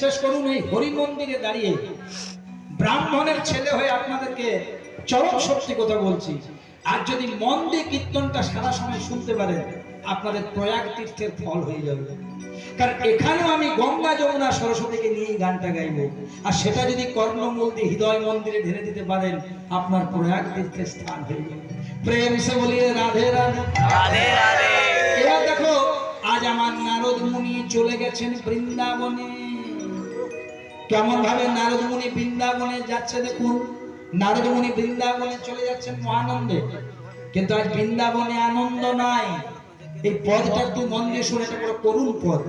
বিশ্বাস করুন এই হরি মন্দিরে দাঁড়িয়ে ব্রাহ্মণের ছেলে হয়ে আপনাদেরকে চরম সত্যি কথা বলছি। আর যদি মন দিয়ে কীর্তনটা সারা সময় শুনতে পারেন আপনাদের প্রয়াগ তীর্থের ফল হয়ে যাবে। কারণ এখানেও আমি গঙ্গা যমুনা সরস্বতীকে নিয়ে গানটা গাইবো। আর সেটা যদি কর্ণমূল দিয়ে হৃদয় মন্দিরে ঢেলে দিতে পারেন আপনার প্রয়াগ তীর্থের স্থান হয়ে যাবে। প্রেম সে বলিয়ে রাধে রাধে। রাধে রাধে। এবার দেখো আজ আমার নারদ মুনি চলে গেছেন বৃন্দাবনে। কেমন ভাবে নারদ মুনি বৃন্দাবনে যাচ্ছে দেখুন নারদ মুনি বৃন্দাবনে চলে যাচ্ছেন মহানন্দে। কিন্তু আজ বৃন্দাবনে আনন্দ নাই। এই পদটা একটু মন দিয়ে শুনে করুণ পদ।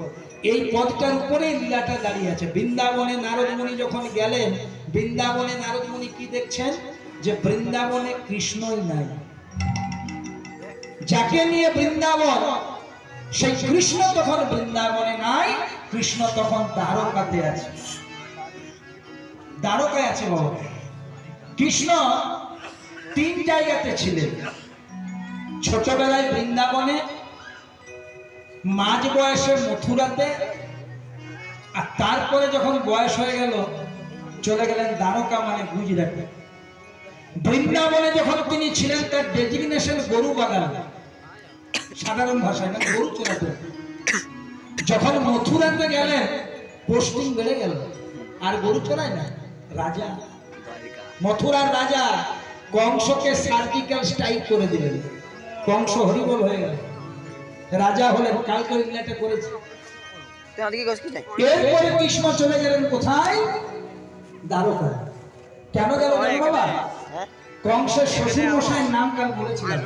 এই পদটার উপরেই লীলাটা দাঁড়িয়ে আছে। বৃন্দাবনে নারদ মুনি যখন গেলেন, বৃন্দাবনে নারদ মুনি কি দেখছেন? যে বৃন্দাবনে কৃষ্ণই নাই। যাকে নিয়ে বৃন্দাবন, সেই কৃষ্ণ তখন বৃন্দাবনে নাই, কৃষ্ণ তখন দ্বারকাতে আছে। দ্বারকায় আছে বাবা। কৃষ্ণ তিন জায়গাতে ছিলেন। ছোটবেলায় বৃন্দাবনে, মাঝ বয়সে মথুরাতে, আর তারপরে যখন বয়স হয়ে গেল, চলে গেলেন দ্বারকা মানে গুজরাটে। বৃন্দাবনে যখন তিনি ছিলেন, তার ডেজিগনেশন গরু বাগান। সাধারণ ভাষায় না, গরু চড়াতে যখন মথুরাতে গেলেন পোস্টিং বেড়ে গেল। আর গরু চড়ায় না। রাজা। মথুরার রাজা কংসকে সার্জিক্যাল স্ট্রাইক করে দিলেন। কংস হরিবল হয়ে গেল। রাজা হলেন কালকে ইংল্যান্ডে করেছে। এরপরে কৃষ্ণ চলে গেলেন কোথায়? দ্বারকা। কেন গেল বাবা? হ্যাঁ। কংসের শ্বশুর মশাইয়ের নাম কাল বলেছিলেন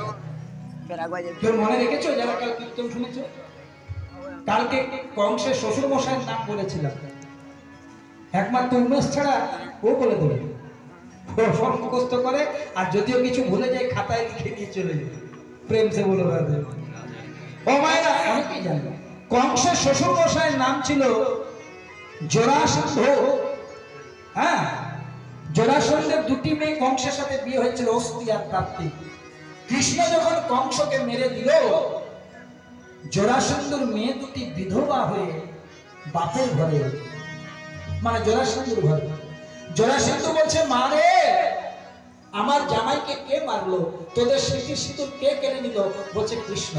কেউ মনে রেখেছো যারা কাল কীর্তন শুনেছো? কালকে কংসের শ্বশুর মশাইয়ের নাম বলেছিলাম। একমাত্র উমেশ ছাড়া ও বলে দেবে। ও সব মুখস্থ করে, আর যদিও কিছু ভুলে যায়, খাতায় লিখে নিয়ে চলে যায়। প্রেম সে বলে রাধে ও মায়েরা, অনেকেই জানবে কংসের শ্বশুর মশাইয়ের নাম ছিল জরাসন্ধ হ্যাঁ জরাসন্ধের দুটি মেয়ে কংসের সাথে বিয়ে হয়েছিল অস্থি আর প্রাপ্তি। কৃষ্ণ যখন কংসকে মেরে দিল জরাসন্ধুর মেয়ে দুটি বিধবা হয়ে বাপের ঘরে। মানে জরাসন্ধুর ঘরে। জরাসন্ধু বলছে, মা রে, আমার জামাইকে কে মারলো? তোদের স্মৃতি সিঁদুর কে কেড়ে নিল? বলছে কৃষ্ণ।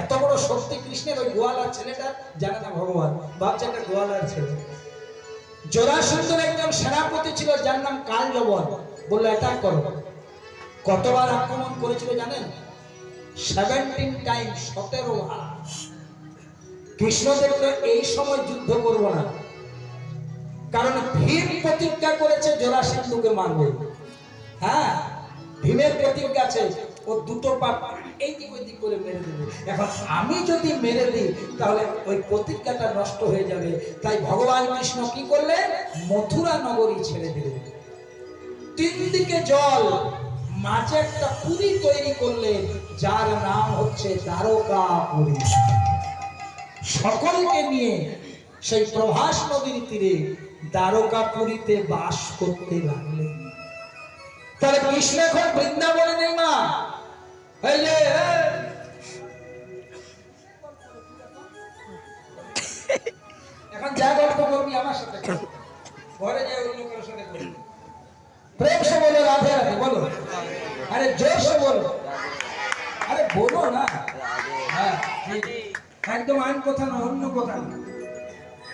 এত বড় সত্যি কৃষ্ণের ওই গোয়ালার ছেলেটা জানে না ভগবান, ভাবছে একটা গোয়ালার ছেলে। জরাসন্ধুর একজন সেনাপতি ছিল, যার নাম কাল যবন। বলল অ্যাটাক করো। কতবার আক্রমণ করেছিল জানেন? সেভেন্টিন টাইম সতেরো কৃষ্ণ দেখল, এই সময় যুদ্ধ করব না। কারণ ভীম প্রতিজ্ঞা করেছে জরাসিন্ধুকে মারবে। হ্যাঁ ভীমের প্রতিজ্ঞা আছে, ও দুটো পাপ এই দিক করে মেরে দেবে। এখন আমি যদি মেরে দিই, তাহলে ওই প্রতিজ্ঞাটা নষ্ট হয়ে যাবে। তাই ভগবান কৃষ্ণ কি করলেন মথুরা নগরী ছেড়ে দিলেন। তিন দিকে জল, মাঝে একটা পুরী তৈরি করলেন যার নাম হচ্ছে দ্বারকা পুরী। সকলকে নিয়ে সেই প্রভাস নদীর তীরে দ্বারকা পুরীতে বাস করতে লাগলেন। তাহলে কৃষ্ণ এখন বৃন্দাবনে নেই মা। এখন যা গল্প করবি আমার সাথে ঘরে অন্য কারোর সাথে করবি। প্রেম সে বলো, রাধে রাধে বলো। আরে বলো। আরে বলো না। হ্যাঁ একদম আইন কথা না, অন্য কথা।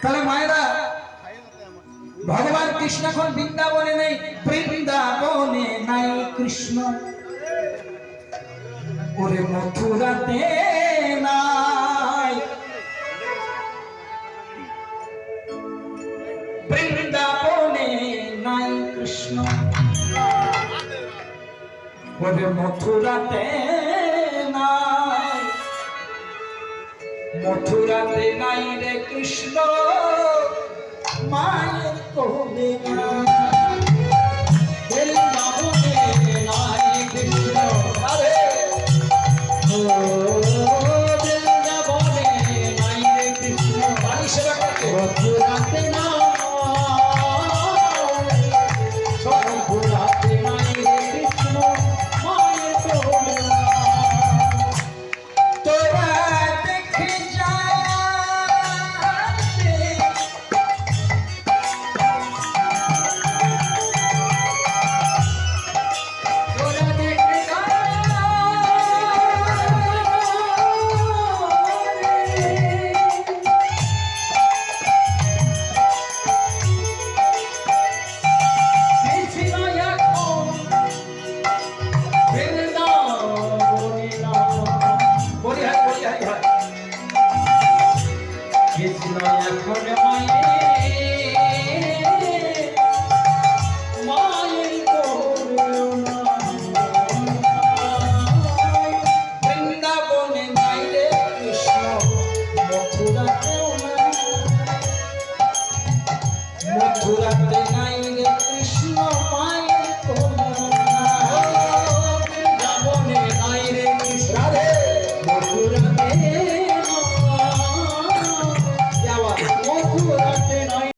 তাহলে মায়েরা ভগবান কৃষ্ণ এখন বৃন্দাবনে নেই, বৃন্দাবনে নাই কৃষ্ণ। ওরে মথুরাতে নাই। বৃন্দাবনে নাই কৃষ্ণ। ওরে মথুরাতে নাই। মথুরাতে নাই রে কৃষ্ণ। মায়ের কোলে নাই।